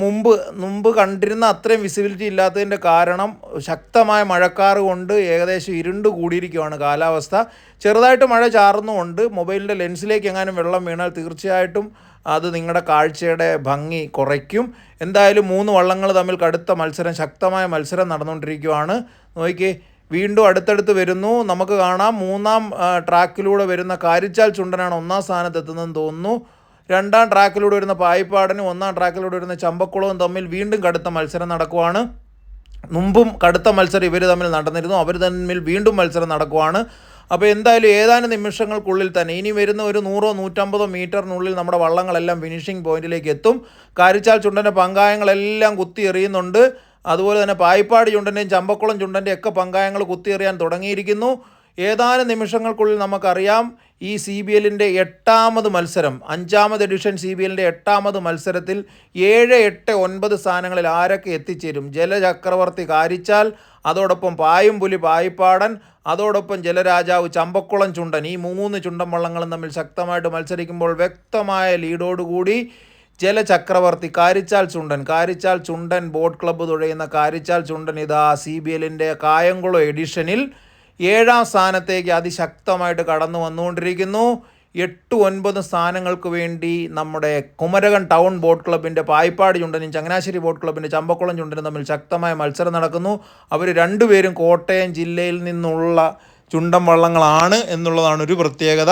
മുമ്പ് മുമ്പ് കണ്ടിരുന്ന അത്രയും വിസിബിലിറ്റി ഇല്ലാത്തതിന്റെ കാരണം ശക്തമായ മഴക്കാറ് കൊണ്ട് ഏകദേശം ഇരുണ്ട് കൂടിയിരിക്കുകയാണ് കാലാവസ്ഥ. ചെറുതായിട്ട് മഴ ചാർന്നുകൊണ്ട് മൊബൈലിന്റെ ലെൻസിലേക്ക് എങ്ങാനും വെള്ളം വീണാൽ തീർച്ചയായിട്ടും അത് നിങ്ങളുടെ കാഴ്ചയുടെ ഭംഗി കുറയ്ക്കും. എന്തായാലും മൂന്ന് വള്ളങ്ങൾ തമ്മിൽ കടുത്ത മത്സരം ശക്തമായ മത്സരം നടന്നുകൊണ്ടിരിക്കുകയാണ് നോക്കി വീണ്ടും അടുത്തടുത്ത് വരുന്നു. നമുക്ക് കാണാം. മൂന്നാം ട്രാക്കിലൂടെ വരുന്ന കാരിച്ചാൽ ചുണ്ടനാണ് ഒന്നാം സ്ഥാനത്ത് എത്തുന്നതെന്ന് തോന്നുന്നു. രണ്ടാം ട്രാക്കിലൂടെ വരുന്ന പായിപ്പാടനും ഒന്നാം ട്രാക്കിലൂടെ വരുന്ന ചമ്പക്കുളവും തമ്മിൽ വീണ്ടും കടുത്ത മത്സരം നടക്കുവാണ്. മുമ്പും കടുത്ത മത്സരം ഇവർ തമ്മിൽ നടന്നിരുന്നു. അവർ തമ്മിൽ വീണ്ടും മത്സരം നടക്കുവാണ്. അപ്പോൾ എന്തായാലും ഏതാനും നിമിഷങ്ങൾക്കുള്ളിൽ തന്നെ ഇനി വരുന്ന ഒരു നൂറോ നൂറ്റമ്പതോ മീറ്ററിനുള്ളിൽ നമ്മുടെ വള്ളങ്ങളെല്ലാം ഫിനിഷിംഗ് പോയിന്റിലേക്ക് എത്തും. കാരിച്ചാൽ ചുണ്ടന്റെ പങ്കായങ്ങളെല്ലാം കുത്തി എറിയുന്നുണ്ട്. അതുപോലെ തന്നെ പായിപ്പാട് ചുണ്ടന്റെയും ചമ്പക്കുളം ചുണ്ടന്റെയും ഒക്കെ പങ്കായങ്ങൾ കുത്തിയെറിയാൻ തുടങ്ങിയിരിക്കുന്നു. ഏതാനും നിമിഷങ്ങൾക്കുള്ളിൽ നമുക്കറിയാം. ഈ സി ബി എല്ലിന്റെ എട്ടാമത് മത്സരം അഞ്ചാമത് എഡിഷൻ സി ബി എല്ലിന്റെ എട്ടാമത് മത്സരത്തിൽ ഏഴ് എട്ട് ഒൻപത് സ്ഥാനങ്ങളിൽ ആരൊക്കെ എത്തിച്ചേരും? ജലചക്രവർത്തി കാരിച്ചാൽ അതോടൊപ്പം പായുംപുലി പായിപ്പാടൻ അതോടൊപ്പം ജലരാജാവ് ചമ്പക്കുളം ചുണ്ടൻ. ഈ മൂന്ന് ചുണ്ടൻ വള്ളങ്ങളും തമ്മിൽ ശക്തമായിട്ട് മത്സരിക്കുമ്പോൾ വ്യക്തമായ ലീഡോടുകൂടി ജലചക്രവർത്തി കാരിച്ചാൽ ചുണ്ടൻ. കാരിച്ചാൽ ചുണ്ടൻ ബോട്ട് ക്ലബ്ബ് തുഴയുന്ന കാരിച്ചാൽ ചുണ്ടൻ ഇതാ സി ബി എല്ലിന്റെ കായംകുളം എഡിഷനിൽ ഏഴാം സ്ഥാനത്തേക്ക് അതിശക്തമായിട്ട് കടന്നു വന്നുകൊണ്ടിരിക്കുന്നു. എട്ട് ഒൻപത് സ്ഥാനങ്ങൾക്ക് വേണ്ടി നമ്മുടെ കുമരകം ടൗൺ ബോട്ട് ക്ലബിന്റെ പായിപ്പാട് ചുണ്ടനും ചങ്ങനാശ്ശേരി ബോട്ട് ക്ലബിന്റെ ചമ്പക്കുളം ചുണ്ടനും തമ്മിൽ ശക്തമായ മത്സരം നടക്കുന്നു. അവർ രണ്ടുപേരും കോട്ടയം ജില്ലയിൽ നിന്നുള്ള ചുണ്ടൻ വള്ളങ്ങളാണ് എന്നുള്ളതാണ് ഒരു പ്രത്യേകത.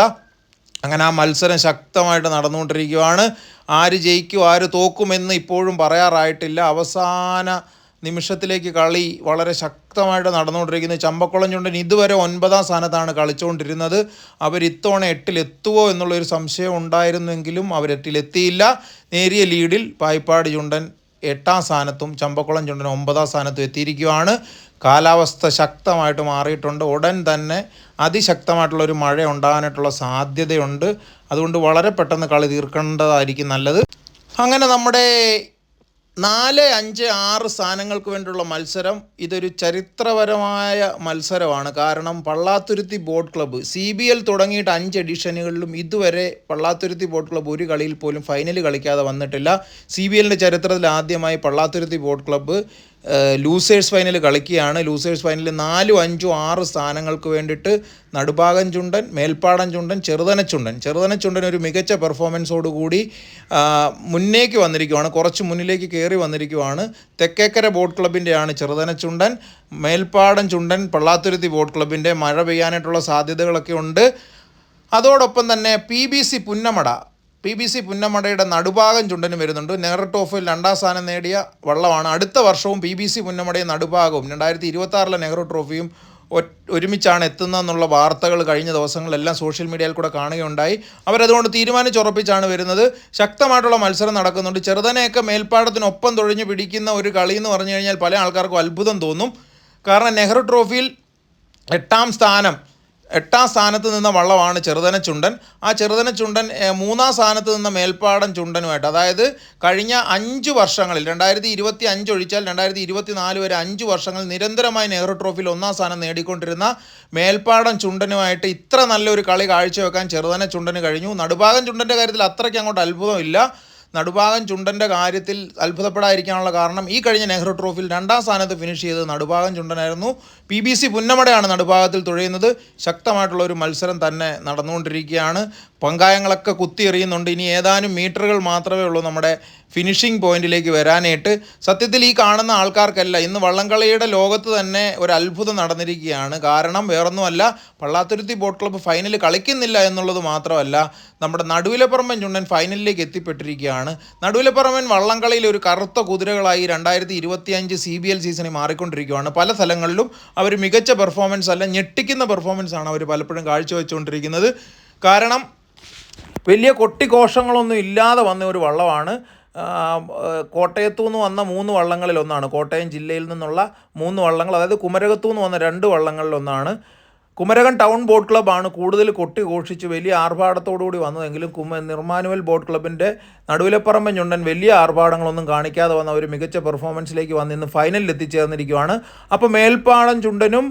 അങ്ങനെ ആ മത്സരം ശക്തമായിട്ട് നടന്നുകൊണ്ടിരിക്കുകയാണ്. ആര് ജയിക്കും ആര് തോക്കുമെന്ന് ഇപ്പോഴും പറയാറായിട്ടില്ല. അവസാന നിമിഷത്തിലേക്ക് കളി വളരെ ശക്തമായിട്ട് നടന്നുകൊണ്ടിരിക്കുന്നത് ചമ്പക്കുളം ചുണ്ടൻ ഇതുവരെ ഒൻപതാം സ്ഥാനത്താണ് കളിച്ചുകൊണ്ടിരുന്നത്. അവർ ഇത്തവണ എട്ടിലെത്തുമോ എന്നുള്ളൊരു സംശയം ഉണ്ടായിരുന്നെങ്കിലും അവർ എട്ടിലെത്തിയില്ല നേരിയ ലീഡിൽ പായിപ്പാട് ചുണ്ടൻ എട്ടാം സ്ഥാനത്തും ചമ്പക്കുളം ചുണ്ടൻ ഒമ്പതാം സ്ഥാനത്തും എത്തിയിരിക്കുകയാണ്. കാലാവസ്ഥ ശക്തമായിട്ട് മാറിയിട്ടുണ്ട്. ഉടൻ തന്നെ അതിശക്തമായിട്ടുള്ള ഒരു മഴ ഉണ്ടാകാനായിട്ടുള്ള സാധ്യതയുണ്ട്. അതുകൊണ്ട് വളരെ പെട്ടെന്ന് കളി തീർക്കേണ്ടതായിരിക്കും നല്ലത്. അങ്ങനെ നമ്മുടെ നാല് അഞ്ച് ആറ് സ്ഥാനങ്ങൾക്ക് വേണ്ടിയുള്ള മത്സരം ഇതൊരു ചരിത്രപരമായ മത്സരമാണ്. കാരണം Pallathuruthy boat club C B L തുടങ്ങിയിട്ട് അഞ്ച് എഡിഷനുകളിലും ഇതുവരെ പള്ളാത്തുരുത്തി ബോട്ട് ക്ലബ്ബ് ഒരു കളിയിൽ പോലും ഫൈനൽ കളിക്കാതെ വന്നിട്ടില്ല. സി ബി എല്ലിന്റെ ചരിത്രത്തിൽ ആദ്യമായി Pallathuruthy boat club losers final കളിക്കുകയാണ്. ലൂസേഴ്സ് ഫൈനലിൽ നാലും അഞ്ചും ആറ് സ്ഥാനങ്ങൾക്ക് വേണ്ടിയിട്ട് നടുഭാഗം ചുണ്ടൻ മേൽപ്പാടം ചുണ്ടൻ ചെറുതന ചുണ്ടൻ. ചെറുതന ചുണ്ടൻ ഒരു മികച്ച പെർഫോമൻസോടുകൂടി മുന്നേക്ക് വന്നിരിക്കുവാണ്. കുറച്ച് മുന്നിലേക്ക് കയറി വന്നിരിക്കുവാണ്. തെക്കേക്കര ബോട്ട് ക്ലബിന്റെയാണ് ചെറുതന ചുണ്ടൻ. മേൽപ്പാടം ചുണ്ടൻ പള്ളാത്തുരുത്തി ബോട്ട് ക്ലബിന്റെ മഴ പെയ്യാനായിട്ടുള്ള സാധ്യതകളൊക്കെ ഉണ്ട്. അതോടൊപ്പം തന്നെ P B C Punnamada P B C പുന്നമടയുടെ Nadubhagam ചുണ്ടനും വരുന്നുണ്ട്. നെഹ്റു രണ്ടാം സ്ഥാനം നേടിയ വള്ളമാണ്. അടുത്ത വർഷവും പി ബി സി പുന്നമടയും നടുഭാഗവും രണ്ടായിരത്തി ഇരുപത്തി ആറിലെ നെഹ്റു ട്രോഫിയും ഒരുമിച്ചാണ് എത്തുന്നതെന്നുള്ള വാർത്തകൾ കഴിഞ്ഞ ദിവസങ്ങളെല്ലാം സോഷ്യൽ മീഡിയയിൽ കൂടെ കാണുകയുണ്ടായി. അവരതുകൊണ്ട് തീരുമാനിച്ചുറപ്പിച്ചാണ് വരുന്നത്. ശക്തമായിട്ടുള്ള മത്സരം നടക്കുന്നുണ്ട്. ചെറുതനെയൊക്കെ മേൽപ്പാടത്തിനൊപ്പം തൊഴിഞ്ഞു പിടിക്കുന്ന ഒരു കളി എന്ന് പറഞ്ഞു കഴിഞ്ഞാൽ പല ആൾക്കാർക്കും അത്ഭുതം തോന്നും. കാരണം നെഹ്റു ട്രോഫിയിൽ എട്ടാം സ്ഥാനം എട്ടാം സ്ഥാനത്ത് നിന്ന വള്ളമാണ് ചെറുതന ചുണ്ടൻ. ആ ചെറുതന ചുണ്ടൻ മൂന്നാം സ്ഥാനത്ത് നിന്ന മേൽപ്പാടൻ ചുണ്ടനുമായിട്ട്. അതായത് കഴിഞ്ഞ അഞ്ച് വർഷങ്ങളിൽ രണ്ടായിരത്തി ഇരുപത്തി അഞ്ച് ഒഴിച്ചാൽ രണ്ടായിരത്തി ഇരുപത്തി നാല് വരെ അഞ്ച് വർഷങ്ങൾ നിരന്തരമായി നെഹ്റു ട്രോഫിയിൽ ഒന്നാം സ്ഥാനം നേടിക്കൊണ്ടിരുന്ന മേൽപ്പാടം ചുണ്ടനുമായിട്ട് ഇത്ര നല്ലൊരു കളി കാഴ്ചവെക്കാൻ ചെറുതന ചുണ്ടന് കഴിഞ്ഞു. നടുഭാഗം ചുണ്ടന്റെ കാര്യത്തിൽ അത്രയ്ക്ക് അങ്ങോട്ട് അത്ഭുതമില്ല. നടുഭാഗം ചുണ്ടന്റെ കാര്യത്തിൽ അത്ഭുതപ്പെടാതിരിക്കാനുള്ള കാരണം ഈ കഴിഞ്ഞ നെഹ്റു ട്രോഫിയിൽ രണ്ടാം സ്ഥാനത്ത് ഫിനിഷ് ചെയ്തത് നടുഭാഗം ചുണ്ടനായിരുന്നു. പി ബി സി പുന്നമടയാണ് നടുഭാഗത്തിൽ തുഴയുന്നത്. ശക്തമായിട്ടുള്ള ഒരു മത്സരം തന്നെ നടന്നുകൊണ്ടിരിക്കുകയാണ്. പങ്കായങ്ങളൊക്കെ കുത്തിയെറിയുന്നുണ്ട് ഇനി ഏതാനും മീറ്ററുകൾ മാത്രമേ ഉള്ളൂ നമ്മുടെ ഫിനിഷിംഗ് പോയിന്റിലേക്ക് വരാനായിട്ട്. സത്യത്തിൽ ഈ കാണുന്ന ആൾക്കാർക്കല്ല ഇന്ന് വള്ളംകളിയുടെ ലോകത്ത് തന്നെ ഒരു അത്ഭുതം നടന്നിരിക്കുകയാണ്. കാരണം വേറൊന്നുമല്ല പള്ളാത്തുരുത്തി ബോട്ട് ക്ലബ്ബ് ഫൈനൽ കളിക്കുന്നില്ല എന്നുള്ളത് മാത്രമല്ല നമ്മുടെ നടുവിലപ്പുറമൻ ചുണ്ടൻ ഫൈനലിലേക്ക് എത്തിപ്പെട്ടിരിക്കുകയാണ് നടുവിലപ്പുറമൻ വള്ളംകളിയിൽ ഒരു കറുത്ത കുതിരകളായി രണ്ടായിരത്തി ഇരുപത്തിയഞ്ച് സി ബി എൽ സീസണിൽ മാറിക്കൊണ്ടിരിക്കുകയാണ്. പല സ്ഥലങ്ങളിലും അവർ മികച്ച പെർഫോമൻസ് അല്ല ഞെട്ടിക്കുന്ന പെർഫോമൻസ് ആണ് അവർ പലപ്പോഴും കാഴ്ചവെച്ചുകൊണ്ടിരിക്കുന്നത്. കാരണം വലിയ കൊട്ടിഘോഷങ്ങളൊന്നും ഇല്ലാതെ വന്ന ഒരു വള്ളമാണ്. കോട്ടയത്തു നിന്ന് വന്ന മൂന്ന് വള്ളങ്ങളിൽ ഒന്നാണ് കോട്ടയം ജില്ലയിൽ നിന്നുള്ള മൂന്ന് വള്ളങ്ങൾ അതായത് കുമരകത്തു നിന്ന് വന്ന രണ്ട് വള്ളങ്ങളിൽ ഒന്നാണ് ടൗൺ ബോട്ട് ക്ലബ്ബാണ് കൂടുതൽ കൊട്ടി ഘോഷിച്ച് വലിയ ആർഭാടത്തോടുകൂടി വന്നതെങ്കിലും കുമ നിർമാനുവൽ ബോട്ട് ക്ലബിന്റെ നടുവിലപ്പറമ്പൻ ചുണ്ടൻ വലിയ ആർഭാടങ്ങളൊന്നും കാണിക്കാതെ വന്ന ഒരു മികച്ച പെർഫോമൻസിലേക്ക് വന്ന് ഇന്ന് ഫൈനലിൽ എത്തിച്ചേർന്നിരിക്കുകയാണ് അപ്പോൾ മേൽപ്പാടം ചുണ്ടനും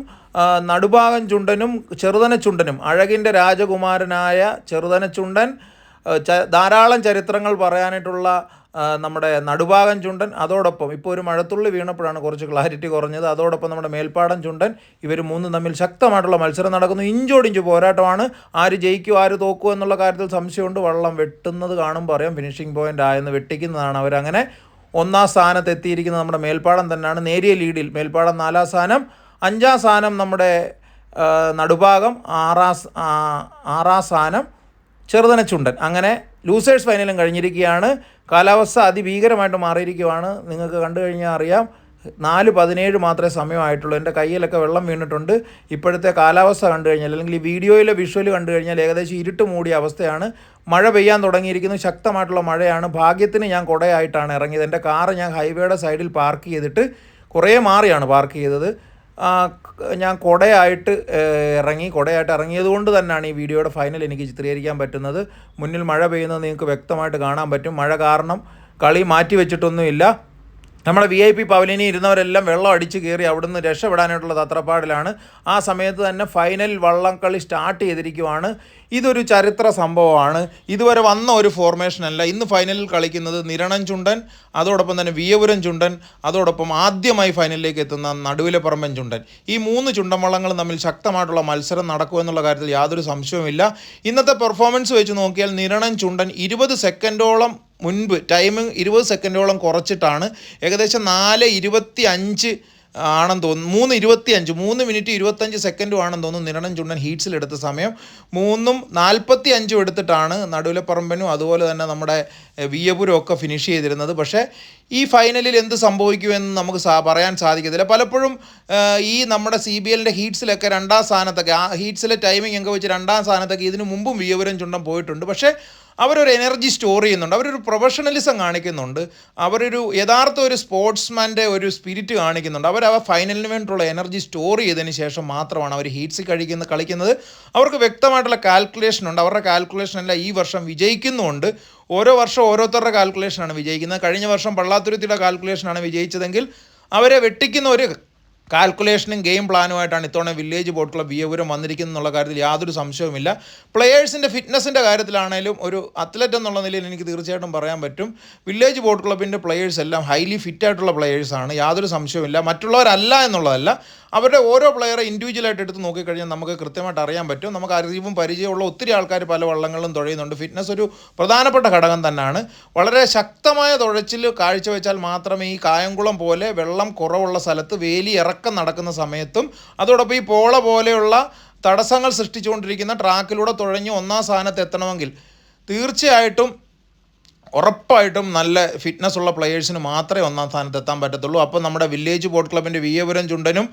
നടുഭാഗം ചുണ്ടനും ചെറുതന ചുണ്ടനും അഴകിന്റെ രാജകുമാരനായ ചെറുതന ചുണ്ടൻ ച- ധാരാളം ചരിത്രങ്ങൾ പറയാനായിട്ടുള്ള നമ്മുടെ നടുഭാഗം ചുണ്ടൻ അതോടൊപ്പം ഇപ്പോൾ ഒരു മഴത്തുള്ളി വീണപ്പോഴാണ് കുറച്ച് ക്ലാരിറ്റി കുറഞ്ഞത്. അതോടൊപ്പം നമ്മുടെ മേൽപ്പാടം ചുണ്ടൻ ഇവർ മൂന്നും തമ്മിൽ ശക്തമായിട്ടുള്ള മത്സരം നടക്കുന്നു. ഇഞ്ചോടിഞ്ച് പോരാട്ടമാണ്. ആര് ജയിക്കും ആര് തോക്കും എന്നുള്ള കാര്യത്തിൽ സംശയമുണ്ട്. വള്ളം വെട്ടുന്നത് കാണും അറിയാം. ഫിനിഷിംഗ് പോയിന്റ് ആയെന്ന് വെട്ടിക്കുന്നതാണ് അവരങ്ങനെ. ഒന്നാം സ്ഥാനത്ത് എത്തിയിരിക്കുന്നത് നമ്മുടെ മേൽപ്പാടം തന്നെയാണ്. നേരിയ ലീഡിൽ മേൽപ്പാടം നാലാം സ്ഥാനം. അഞ്ചാം സ്ഥാനം നമ്മുടെ നടുഭാഗം ആറാം ആറാം സ്ഥാനം ചെറുതന ചുണ്ടൻ. അങ്ങനെ ലൂസേഴ്സ് ഫൈനലും കഴിഞ്ഞിരിക്കുകയാണ്. കാലാവസ്ഥ അതിഭീകരമായിട്ട് മാറിയിരിക്കുവാണ്. നിങ്ങൾക്ക് കണ്ടു കഴിഞ്ഞാൽ അറിയാം നാല് പതിനേഴ് മാത്രമേ സമയമായിട്ടുള്ളൂ. എന്റെ കയ്യിലൊക്കെ വെള്ളം വീണിട്ടുണ്ട്. ഇപ്പോഴത്തെ കാലാവസ്ഥ കണ്ടു കഴിഞ്ഞാൽ അല്ലെങ്കിൽ ഈ വീഡിയോയിലെ വിഷ്വൽ കണ്ടു കഴിഞ്ഞാൽ ഏകദേശം ഇരുട്ട് മൂടിയ അവസ്ഥയാണ്. മഴ പെയ്യാൻ തുടങ്ങിയിരിക്കുന്നു. ശക്തമായിട്ടുള്ള മഴയാണ്. ഭാഗ്യത്തിന് ഞാൻ കുടയായിട്ടാണ് ഇറങ്ങിയത്. എന്റെ കാറ് ഞാൻ ഹൈവേയുടെ സൈഡിൽ പാർക്ക് ചെയ്തിട്ട് കുറേ മാറിയാണ് പാർക്ക് ചെയ്തത്. ഞാൻ കുടയായിട്ട് ഇറങ്ങി കുടയായിട്ട് ഇറങ്ങിയത് കൊണ്ട് തന്നെയാണ് ഈ വീഡിയോയുടെ ഫൈനൽ എനിക്ക് ചിത്രീകരിക്കാൻ പറ്റുന്നത്. മുന്നിൽ മഴ പെയ്യുന്നത് നിങ്ങൾക്ക് വ്യക്തമായിട്ട് കാണാൻ പറ്റും. മഴ കാരണം കളി മാറ്റി വെച്ചിട്ടൊന്നുമില്ല നമ്മുടെ വി ഐ പി പവലിനി ഇരുന്നവരെല്ലാം വെള്ളം അടിച്ച് കയറി അവിടുന്ന് രക്ഷപ്പെടാനായിട്ടുള്ള തത്രപ്പാടിലാണ്. ആ സമയത്ത് തന്നെ ഫൈനൽ വള്ളംകളി സ്റ്റാർട്ട് ചെയ്തിരിക്കുവാണ്. ഇതൊരു ചരിത്ര സംഭവമാണ്. ഇതുവരെ വന്ന ഒരു ഫോർമേഷൻ അല്ല. ഇന്ന് ഫൈനലിൽ കളിക്കുന്നത് നിരണം ചുണ്ടൻ അതോടൊപ്പം തന്നെ വിയപുരം ചുണ്ടൻ അതോടൊപ്പം ആദ്യമായി ഫൈനലിലേക്ക് എത്തുന്ന നടുവിലെ പറമ്പൻ ചുണ്ടൻ. ഈ മൂന്ന് ചുണ്ടൻ വള്ളങ്ങളും തമ്മിൽ ശക്തമായിട്ടുള്ള മത്സരം നടക്കുമെന്നുള്ള കാര്യത്തിൽ യാതൊരു സംശയവുമില്ല. ഇന്നത്തെ പെർഫോമൻസ് വെച്ച് നോക്കിയാൽ നിരണം ചുണ്ടൻ ഇരുപത് സെക്കൻഡോളം മുൻപ്. ടൈമിംഗ് ഇരുപത് സെക്കൻഡോളം കുറച്ചിട്ടാണ്. ഏകദേശം നാല് ഇരുപത്തി അഞ്ച് ആണെന്ന് തോന്നുന്നു. മൂന്ന് ഇരുപത്തി അഞ്ച് മൂന്ന് മിനിറ്റ് ഇരുപത്തഞ്ച് സെക്കൻഡും ആണെന്ന് തോന്നുന്നു നിരണം ചുണ്ടൻ ഹീറ്റ്സിൽ എടുത്ത സമയം. മൂന്നും നാൽപ്പത്തി അഞ്ചും എടുത്തിട്ടാണ് നടുവിലപ്പറമ്പനും അതുപോലെ തന്നെ നമ്മുടെ വിയപുരം ഒക്കെ ഫിനിഷ് ചെയ്തിരുന്നത്. പക്ഷേ ഈ ഫൈനലിൽ എന്ത് സംഭവിക്കുമെന്ന് നമുക്ക് പറയാൻ സാധിക്കത്തില്ല. പലപ്പോഴും ഈ നമ്മുടെ സി ബി എല്ലിന്റെ ഹീറ്റ്സിലൊക്കെ രണ്ടാം സ്ഥാനത്തൊക്കെ ആ ഹീറ്റ്സിലെ ടൈമിംഗ് ഒക്കെ വെച്ച് രണ്ടാം സ്ഥാനത്തൊക്കെ ഇതിനു മുമ്പും വിയപുരം ചുണ്ടം പോയിട്ടുണ്ട്. പക്ഷേ അവരൊരു എനർജി സ്റ്റോർ ചെയ്യുന്നുണ്ട്. അവരൊരു പ്രൊഫഷണലിസം കാണിക്കുന്നുണ്ട്. അവരൊരു യഥാർത്ഥ ഒരു സ്പോർട്സ്മാന്റെ ഒരു സ്പിരിറ്റ് കാണിക്കുന്നുണ്ട്. അവർ ആ ഫൈനലിന് വേണ്ടിയിട്ടുള്ള എനർജി സ്റ്റോർ ചെയ്തതിന് ശേഷം മാത്രമാണ് അവർ ഹീറ്റ്സ് കഴിക്കുന്ന കളിക്കുന്നത്. അവർക്ക് വ്യക്തമായിട്ടുള്ള കാൽക്കുലേഷൻ ഉണ്ട്. അവരുടെ കാൽക്കുലേഷൻ എല്ലാം ഈ വർഷം വിജയിക്കുന്നുമുണ്ട്. ഓരോ വർഷം ഓരോരുത്തരുടെ കാൽക്കുലേഷനാണ് വിജയിക്കുന്നത്. കഴിഞ്ഞ വർഷം പള്ളാത്തുരുത്തിയുടെ കാൽക്കുലേഷനാണ് വിജയിച്ചതെങ്കിൽ അവരെ വെട്ടിക്കുന്ന ഒരു കാൽക്കുലേഷനും ഗെയിം പ്ലാനുമായിട്ടാണ് ഇത്തവണ വില്ലേജ് ബോട്ട് ക്ലബ് വിയപുരം വന്നിരിക്കുന്നത് എന്നുള്ള കാര്യത്തിൽ യാതൊരു സംശയവുമില്ല. പ്ലെയേഴ്സിന്റെ ഫിറ്റ്നസിന്റെ കാര്യത്തിലാണേലും ഒരു അത്ലറ്റ് എന്നുള്ള നിലയിൽ എനിക്ക് തീർച്ചയായിട്ടും പറയാൻ പറ്റും. വില്ലേജ് ബോട്ട് ക്ലബിന്റെ പ്ലെയേഴ്സ് എല്ലാം ഹൈലി ഫിറ്റ് ആയിട്ടുള്ള പ്ലെയേഴ്സാണ് യാതൊരു സംശയവുമില്ല. മറ്റുള്ളവരല്ല എന്നുള്ളതല്ല. അവരുടെ ഓരോ പ്ലെയറെ ഇൻഡിവിജ്വലായിട്ട് എടുത്ത് നോക്കിക്കഴിഞ്ഞാൽ നമുക്ക് കൃത്യമായിട്ട് അറിയാൻ പറ്റും. നമുക്ക് അറിവും പരിചയമുള്ള ഒത്തിരി ആൾക്കാർ പല വള്ളങ്ങളിലും തുഴയുന്നുണ്ട്. ഫിറ്റ്നസ് ഒരു പ്രധാനപ്പെട്ട ഘടകം തന്നെയാണ് വളരെ ശക്തമായ തുഴച്ചിൽ കാഴ്ചവെച്ചാൽ മാത്രമേ ഈ കായംകുളം പോലെ വെള്ളം കുറവുള്ള സ്ഥലത്ത് വേലി ഇറക്കം നടക്കുന്ന സമയത്തും അതോടൊപ്പം ഈ പോള പോലെയുള്ള തടസ്സങ്ങൾ സൃഷ്ടിച്ചുകൊണ്ടിരിക്കുന്ന ട്രാക്കിലൂടെ തുഴഞ്ഞ് ഒന്നാം സ്ഥാനത്ത് എത്തണമെങ്കിൽ തീർച്ചയായിട്ടും ഉറപ്പായിട്ടും നല്ല ഫിറ്റ്നസ് ഉള്ള പ്ലെയേഴ്സിന് മാത്രമേ ഒന്നാം സ്ഥാനത്ത് എത്താൻ പറ്റത്തുള്ളൂ. അപ്പോൾ നമ്മുടെ വില്ലേജ് ബോട്ട് ക്ലബിന്റെ വിയപുരം ചുണ്ടനും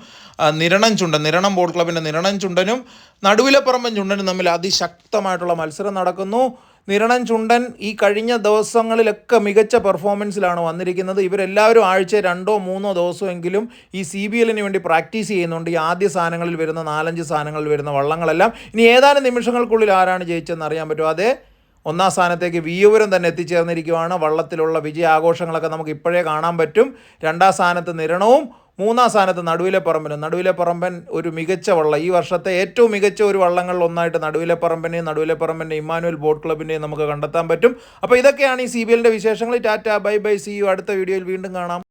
നിരണം ചുണ്ടൻ നിരണം ബോട്ട് ക്ലബിന്റെ നിരണം ചുണ്ടനും നടുവിലപ്പറമ്പൻ ചുണ്ടനും തമ്മിൽ അതിശക്തമായിട്ടുള്ള മത്സരം നടക്കുന്നു. നിരണം ചുണ്ടൻ ഈ കഴിഞ്ഞ ദിവസങ്ങളിലൊക്കെ മികച്ച പെർഫോമൻസിലാണ് വന്നിരിക്കുന്നത്. ഇവരെല്ലാവരും ആഴ്ച രണ്ടോ മൂന്നോ ദിവസമെങ്കിലും ഈ സി ബി എല്ലിന് വേണ്ടി പ്രാക്ടീസ് ചെയ്യുന്നുണ്ട്. ഈ ആദ്യ സ്ഥാനങ്ങളിൽ വരുന്ന നാലഞ്ച് സ്ഥാനങ്ങളിൽ വരുന്ന വള്ളങ്ങളെല്ലാം. ഇനി ഏതാനും നിമിഷങ്ങൾക്കുള്ളിൽ ആരാണ് ജയിച്ചതെന്ന് അറിയാൻ പറ്റുമോ? അതെ ഒന്നാം സ്ഥാനത്തേക്ക് വിയൂപുരം തന്നെ എത്തിച്ചേർന്നിരിക്കുവാണ്. വള്ളത്തിലുള്ള വിജയാഘോഷങ്ങളൊക്കെ നമുക്ക് ഇപ്പോഴേ കാണാൻ പറ്റും. രണ്ടാം സ്ഥാനത്ത് നിരണവും മൂന്നാം സ്ഥാനത്ത് നടുവിലെ പറമ്പനും നടുവിലെ പറമ്പൻ ഒരു മികച്ച വള്ളം. ഈ വർഷത്തെ ഏറ്റവും മികച്ച ഒരു വള്ളങ്ങളിൽ ഒന്നായിട്ട് നടുവിലെ പറമ്പനെയും നടുവിലെ പറമ്പന്റെ ഇമ്മാനുവൽ ബോട്ട് ക്ലബിനെയും നമുക്ക് കണ്ടെത്താൻ പറ്റും. അപ്പോൾ ഇതൊക്കെയാണ് ഈ സി ബി എല്ലിന്റെ വിശേഷങ്ങൾ. Tata bye bye. See you അടുത്ത വീഡിയോയിൽ വീണ്ടും കാണാം.